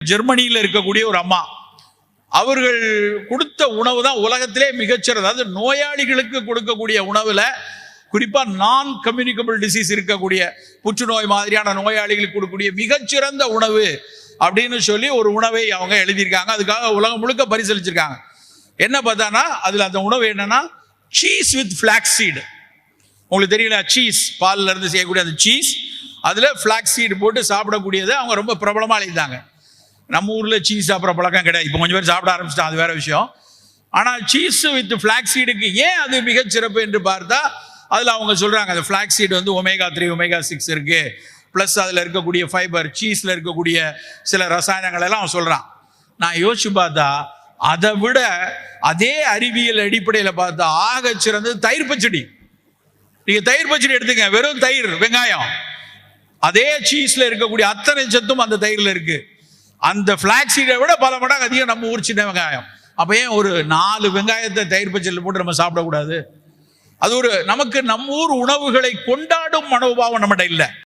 ஜெர்மனியில் இருக்கக்கூடிய ஒரு அம்மா. அவர்கள் கொடுத்த உணவு தான் உலகத்திலே மிகச்சிறந்த அதாவது நோயாளிகளுக்கு கொடுக்கக்கூடிய உணவுல குறிப்பா நான் கம்யூனிகபிள் டிசீஸ் இருக்கக்கூடிய புற்றுநோய் மாதிரியான நோயாளிகளுக்கு கொடுக்கக்கூடிய மிகச்சிறந்த உணவு அப்படின்னு சொல்லி ஒரு உணவை அவங்க எழுதியிருக்காங்க. அதுக்காக உலகம் முழுக்க பரிசளிச்சிருக்காங்க என்ன பார்த்தானா அதுல அந்த உணவு என்னன்னா சீஸ் வித் ஃபிளாக்ஸ் சீடு உங்களுக்கு தெரியல சீஸ் பால்ல இருந்து செய்யக்கூடிய அந்த சீஸ் அதுல ஃபிளாக்ஸ் சீடு போட்டு சாப்பிடக்கூடியதை அவங்க ரொம்ப பிரபலமா எழுதிட்டாங்க நம்ம ஊரில் சீஸ் சாப்பிட்ற பழக்கம் கிடையாது. இப்போ கொஞ்சம் பேர் சாப்பிட ஆரம்பிச்சிட்டான் அது வேற விஷயம். ஆனால் சீஸ் வித் ஃப்ளாக்ஸீடுக்கு ஏன் அது மிகச் சிறப்பு என்று பார்த்தா அதில் அவங்க சொல்கிறாங்க அந்த ஃப்ளாக்ஸீடு சீடு வந்து ஒமேகா த்ரீ ஒமேகா சிக்ஸ் இருக்கு. ப்ளஸ் அதில் இருக்கக்கூடிய ஃபைபர் சீஸில் இருக்கக்கூடிய சில ரசாயனங்கள் எல்லாம் அவன் சொல்கிறான் நான் யோசிச்சு பார்த்தா அதை விட அதே அறிவியல் அடிப்படையில் பார்த்தா ஆக சிறந்தது தயிர் பச்சடி. நீங்கள் தயிர் பச்சடி எடுத்துங்க வெறும் தயிர் வெங்காயம். அதே சீஸில் இருக்கக்கூடிய அத்தனை சத்தும் அந்த தயிரில் இருக்குது அந்த ஃபிளாக்ஸீடை விட பல மடங்கு அதிகம் நம்ம ஊர் சின்ன வெங்காயம். அப்போ ஏன் ஒரு நாலு வெங்காயத்தை தயிர் பச்சடியில் போட்டு நம்ம சாப்பிடக்கூடாது? அது ஒரு நமக்கு நம்ம ஊர் உணவுகளை கொண்டாடும் மனோபாவம் நம்மகிட்ட இல்லை.